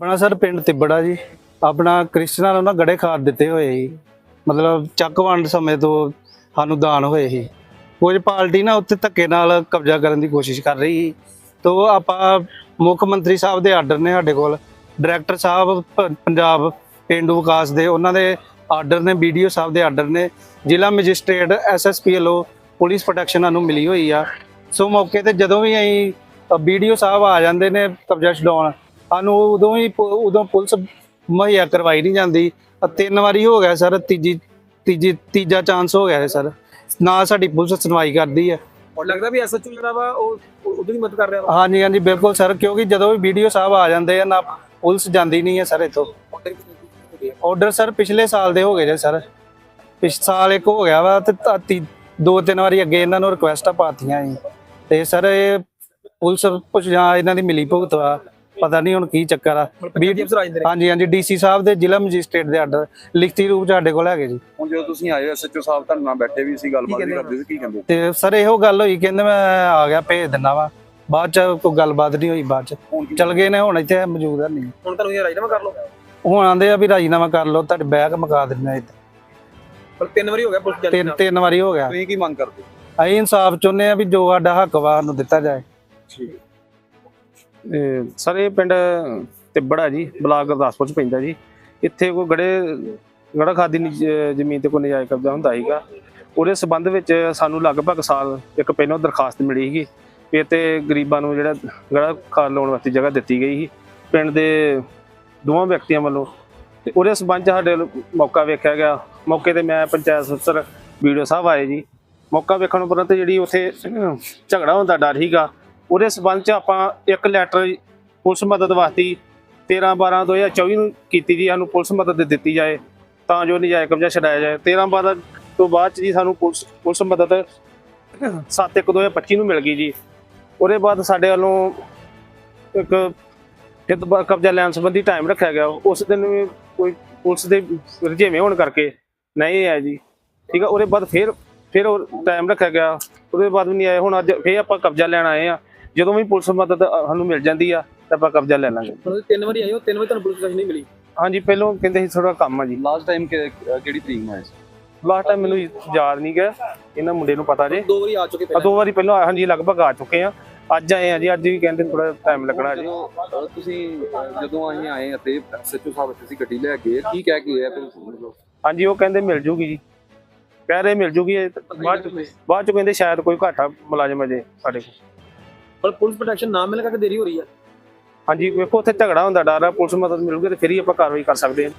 ਆਪਣਾ ਸਰ ਪਿੰਡ ਤਿੱਬੜਾ ਜੀ। ਆਪਣਾ ਕ੍ਰਿਸਚਨਾਂ ਨੂੰ ਨਾ ਗੜੇ ਖਾਦ ਦਿੱਤੇ ਹੋਏ ਸੀ। ਮਤਲਬ ਚੱਕ ਵੰਡ ਸਮੇਂ ਤੋਂ ਸਾਨੂੰ ਦਾਨ ਹੋਏ ਸੀ। ਕੁਝ ਪਾਰਟੀ ਨਾ ਉੱਤੇ ਧੱਕੇ ਨਾਲ ਕਬਜ਼ਾ ਕਰਨ ਦੀ ਕੋਸ਼ਿਸ਼ ਕਰ ਰਹੀ ਸੀ। ਤੋ ਆਪਾਂ ਮੁੱਖ ਮੰਤਰੀ ਸਾਹਿਬ ਦੇ ਆਰਡਰ ਨੇ ਸਾਡੇ ਕੋਲ, ਡਾਇਰੈਕਟਰ ਸਾਹਿਬ ਪੰਜਾਬ ਪਿੰਡੂ ਵਿਕਾਸ ਦੇ ਉਹਨਾਂ ਦੇ ਆਰਡਰ ਨੇ ਵੀਡੀਓ ਸਾਹਿਬ ਦੇ ਆਰਡਰ ਨੇ, ਜ਼ਿਲ੍ਹਾ ਮੈਜਿਸਟ੍ਰੇਟ ਐਸਐਸਪੀ ਵੱਲੋਂ ਪੁਲਿਸ ਪ੍ਰੋਟੈਕਸ਼ਨ ਸਾਨੂੰ ਮਿਲੀ ਹੋਈ ਆ। ਸੋ ਮੌਕੇ ਤੇ ਜਦੋਂ ਵੀ ਅਸੀਂ ਵੀਡੀਓ ਸਾਹਿਬ ਆ ਜਾਂਦੇ ਨੇ ਕਬਜ਼ਾ ਛਡਾਉਣ ਸਾਨੂੰ ਉਦੋਂ ਹੀ ਪ- ਉਦੋਂ ਪੁਲਿਸ ਮੁਹੱਈਆ ਕਰਵਾਈ ਨਹੀਂ ਜਾਂਦੀ। ਆਹ ਤਿੰਨ ਵਾਰੀ ਹੋ ਗਿਆ ਸਰ ਤੀਜੀ ਤੀਜੀ ਤੀਜਾ ਚਾਂਸ ਹੋ ਗਿਆ ਹੈ ਸਰ। ਨਾ ਸਾਡੀ ਪੁਲਿਸ ਸੁਣਵਾਈ ਕਰਦੀ ਹੈ। ਔਰ ਲੱਗਦਾ ਵੀ ਐਸਐਚਓ ਜਿਹੜਾ ਵਾ ਉਹ ਉਦੋਂ ਦੀ ਮਦਦ ਕਰ ਰਿਹਾ ਵਾ? ਹਾਂਜੀ ਹਾਂਜੀ ਬਿਲਕੁਲ ਸਰ ਕਿਉਂਕਿ ਜਦੋਂ ਵੀ ਵੀਡੀਓ ਸਾਹਿਬ ਆ ਜਾਂਦੇ ਆ ਨਾ ਪੁਲਿਸ ਜਾਂਦੀ ਨਹੀਂ ਹੈ ਸਰ ਇੱਥੋਂ। ਆਰਡਰ ਸਰ ਪਿਛਲੇ ਸਾਲ ਦੇ ਹੋ ਗਏ ਜੇ ਸਰ। ਪਿਛ ਸਾਲ ਇੱਕ ਹੋ ਗਿਆ ਵਾ ਤੇ ਤਾ- ਤੀ- ਦੋ ਤਿੰਨ ਵਾਰੀ ਅੱਗੇ ਇਹਨਾਂ ਨੂੰ ਰਿਕੁਐਸਟਾਂ ਪਾਤੀਆਂ ਤੇ ਸਰ ਇਹ ਪੁਲਿਸ ਕੁਛ ਜਾਂ ਇਹਨਾਂ ਦੀ ਮਿਲੀ ਭੁਗਤ ਵਾ। ਪਤਾ ਨਹੀਂ ਹੁਣ ਕੀ ਚੱਕਰ ਆ। ਨੇ ਹਾਂਜੀ ਹਾਂਜੀ ਡੀਸੀ ਸਾਹਿਬ ਦੇ ਜ਼ਿਲ੍ਹਾ ਮੈਜਿਸਟ੍ਰੇਟ ਦੇ ਆਰਡਰ ਲਿਖਤੀ ਰੂਪ ਚ ਸਾਡੇ ਕੋਲ ਹੈਗੇ ਜੀ। ਹੁਣ ਜਦੋਂ ਤੁਸੀਂ ਆਏ ਐਸਐਚਓ ਸਾਹਿਬ ਤੁਹਾਡੇ ਨਾਲ ਬੈਠੇ ਵੀ ਸੀ ਗੱਲਬਾਤ ਵੀ ਕਰਦੇ ਸੀ ਕੀ ਕਹਿੰਦੇ? ਤੇ ਸਰ ਇਹੋ ਗੱਲ ਹੋਈ ਕਹਿੰਦੇ ਮੈਂ ਆ ਗਿਆ ਭੇਜ ਦਿੰਦਾ ਵਾ। ਬਾਅਦ ਚ ਕੋਈ ਗੱਲਬਾਤ ਨਹੀਂ ਹੋਈ ਬਾਅਦ ਚ। ਚਲ ਗਏ ਨੇ ਹੁਣ ਇੱਥੇ ਮੌਜੂਦ ਨਹੀਂ। ਹੁਣ ਤੁਹਾਨੂੰ ਇਹ ਰਾਜਨਾਮਾ ਕਰ ਲਓ। ਹੁਣ ਆਂਦੇ ਆ ਵੀ ਰਾਜੀਨਾਮਾ ਕਰ ਲਓ ਤੁਹਾਡੇ ਬੈਗ ਮੁਕਾ ਦਿੰਦੇ ਆ ਇੱਥੇ ਪਰ ਤਿੰਨ ਵਾਰੀ ਹੋ ਗਿਆ ਪੁਲਿਸ ਤਿੰਨ ਤਿੰਨ ਵਾਰੀ ਹੋ ਗਿਆ। ਤੁਸੀਂ ਕੀ ਮੰਗ ਕਰਦੇ ਅਸੀਂ ਇਨਸਾਫ ਚਾਹੁੰਦੇ ਆ ਵੀ ਜੋ ਸਾਡਾ ਹੱਕ ਵਾ ਸਾਨੂੰ ਦਿੱਤਾ ਜਾਏ। ਠੀਕ। ਸਰ, ਇਹ ਪਿੰਡ ਤਿੱਬੜਾ ਜੀ, ਬਲਾਕ ਗੁਰਦਾਸਪੁਰ ਚ ਪੈਂਦਾ ਜੀ। ਇੱਥੇ ਕੋਈ ਗੜੇ, ਗੜਾ ਖਾਦੀ ਨਿਜ- ਜ਼ਮੀਨ ਤੇ ਕੋਈ ਨਜਾਇਜ਼ ਕਬਜ਼ਾ ਹੁੰਦਾ ਸੀਗਾ। ਉਹਦੇ ਸਬੰਧ ਵਿੱਚ ਸਾਨੂੰ ਲਗਭਗ ਸਾਲ ਇੱਕ ਪਹਿਲਾਂ ਦਰਖਾਸਤ ਮਿਲੀ ਸੀਗੀ ਵੀ ਇੱਥੇ ਗਰੀਬਾਂ ਨੂੰ ਜਿਹੜਾ ਗੜਾ ਖਾਦ ਲਾਉਣ ਵਾਸਤੇ ਜਗ੍ਹਾ ਦਿੱਤੀ ਗਈ ਸੀ। ਪਿੰਡ ਦੇ ਦੋਵਾਂ ਵਿਅਕਤੀਆਂ ਵੱਲੋਂ। ਤੇ ਉਹਦੇ ਸਬੰਧ 'ਚ ਸਾਡੇ ਮੌਕਾ ਵੇਖਿਆ ਗਿਆ। ਮੌਕੇ ਤੇ ਮੈਂ ਪੰਚਾਇਤ ਸਦਰ ਵੀਡੀਓ ਸਾਹਿਬ ਆਏ ਜੀ। ਮੌਕਾ ਵੇਖਣ ਉਪਰੰਤ ਜਿਹੜੀ ਉੱਥੇ ਝਗੜਾ ਹੁੰਦਾ ਡਰ ਸੀਗਾ ਉਹਦੇ ਸਬੰਧ 'ਚ ਆਪਾਂ ਇੱਕ ਲੈਟਰ ਪੁਲਿਸ ਮਦਦ ਵਾਸਤੇ 13 12 2024 ਨੂੰ ਕੀਤੀ ਜੀ, ਸਾਨੂੰ ਪੁਲਿਸ ਮਦਦ ਦਿੱਤੀ ਜਾਏ, ਤਾਂ ਜੋ ਨਜਾਇਜ਼ ਕਬਜ਼ਾ ਛਡਾਇਆ ਜਾਏ। 13 12 ਤੋਂ ਬਾਅਦ 'ਚ ਜੀ ਸਾਨੂੰ ਪੁਲਿਸ ਪੁਲਿਸ ਮਦਦ 7 1 2025 ਨੂੰ ਮਿਲ ਗਈ ਜੀ। ਉਹਦੇ ਬਾਅਦ ਸਾਡੇ ਵੱਲੋਂ ਇੱਕ ਫਿਰ ਕਬਜ਼ਾ ਲੈਣ ਸੰਬੰਧੀ ਟਾਈਮ ਰੱਖਿਆ ਗਿਆ। ਉਸ ਦਿਨ ਵੀ ਕੋਈ ਪੁਲਿਸ ਦੇ ਰੁਝੇਵੇਂ ਹੋਣ ਕਰਕੇ ਨਹੀਂ ਆਇਆ ਜੀ। ਠੀਕ ਆ, ਉਹਦੇ ਬਾਅਦ ਫਿਰ ਫਿਰ ਉਹ ਟਾਈਮ ਰੱਖਿਆ ਗਿਆ। ਉਹਦੇ ਬਾਅਦ ਵੀ ਨਹੀਂ ਆਏ, ਹੁਣ ਅੱਜ ਫੇਰ ਆਪਾਂ ਕਬਜ਼ਾ ਲੈਣ ਆਏ ਆ। ਜਦੋਂ ਵੀ ਪੁਲਿਸ ਮਦਦ ਸਾਨੂੰ ਮਿਲ ਜਾਂਦੀ ਆ ਤਾਂ ਆਪਾਂ ਕਬਜ਼ਾ ਲੈ ਲਾਂਗੇ। ਹੁਣ ਤਿੰਨ ਵਾਰੀ ਆਏ ਹੋ ਤਿੰਨ ਵਾਰੀ ਤੁਹਾਨੂੰ ਪੁਲਿਸ ਨਹੀਂ ਮਿਲੀ? ਹਾਂਜੀ ਪਹਿਲੋਂ ਕਹਿੰਦੇ ਸੀ ਥੋੜਾ ਕੰਮ ਆ ਜੀ। ਲਾਸਟ ਟਾਈਮ ਕਿਹੜੀ ਤਰੀਕ ਨੂੰ ਆਏ ਸੀ? ਲਾਸਟ ਟਾਈਮ ਮੈਨੂੰ ਯਾਦ ਨਹੀਂ ਗਿਆ ਇਹਨਾਂ ਮੁੰਡੇ ਨੂੰ ਪਤਾ ਜੇ। ਦੋ ਵਾਰੀ ਆ ਚੁੱਕੇ ਪਹਿਲਾਂ ਦੋ ਵਾਰੀ ਪਹਿਲਾਂ ਹਾਂਜੀ ਲਗਭਗ ਆ ਚੁੱਕੇ ਆ। ਅੱਜ ਆਏ ਆ ਜੀ ਅੱਜ ਵੀ ਕਹਿੰਦੇ ਥੋੜਾ ਟਾਈਮ ਲੱਗਣਾ ਜੀ। ਤੁਸੀਂ ਜਦੋਂ ਅਸੀਂ ਆਏ ਅਤੇ ਐਸਐਚਓ ਸਾਹਿਬ ਇੱਥੇ ਸੀ ਗੱਡੀ ਲੈ ਕੇ ਕੀ ਕਹਿ ਕੇ ਗਏ ਫਿਰ? ਮਤਲਬ ਹਾਂਜੀ ਉਹ ਕਹਿੰਦੇ ਮਿਲ ਜੂਗੀ ਜੀ। ਕਹਿ ਰਹੇ ਮਿਲ ਜੂਗੀ ਬਾਅਦ ਚ ਬਾਅਦ ਚ ਕਹਿੰਦੇ ਸ਼ਾਇਦ ਕੋਈ ਘਾਟਾ ਮੁਲਾਜ਼ਮ ਅਜੇ ਸਾਡੇ ਕੋਲ। ਪਰ ਪੁਲਿਸ ਪ੍ਰੋਟੈਕਸ਼ਨ ਨਾ ਮਿਲਣ ਕਰਕੇ ਦੇਰੀ ਹੋ ਰਹੀ ਆ। ਹਾਂਜੀ, ਵੇਖੋ, ਉੱਥੇ ਝਗੜਾ ਹੁੰਦਾ, ਡਰ ਆ ਪੁਲਿਸ ਮਦਦ ਮਿਲੂਗੀ ਤੇ ਫਿਰ ਹੀ ਆਪਾਂ ਕਾਰਵਾਈ ਕਰ ਸਕਦੇ ਹਾਂ।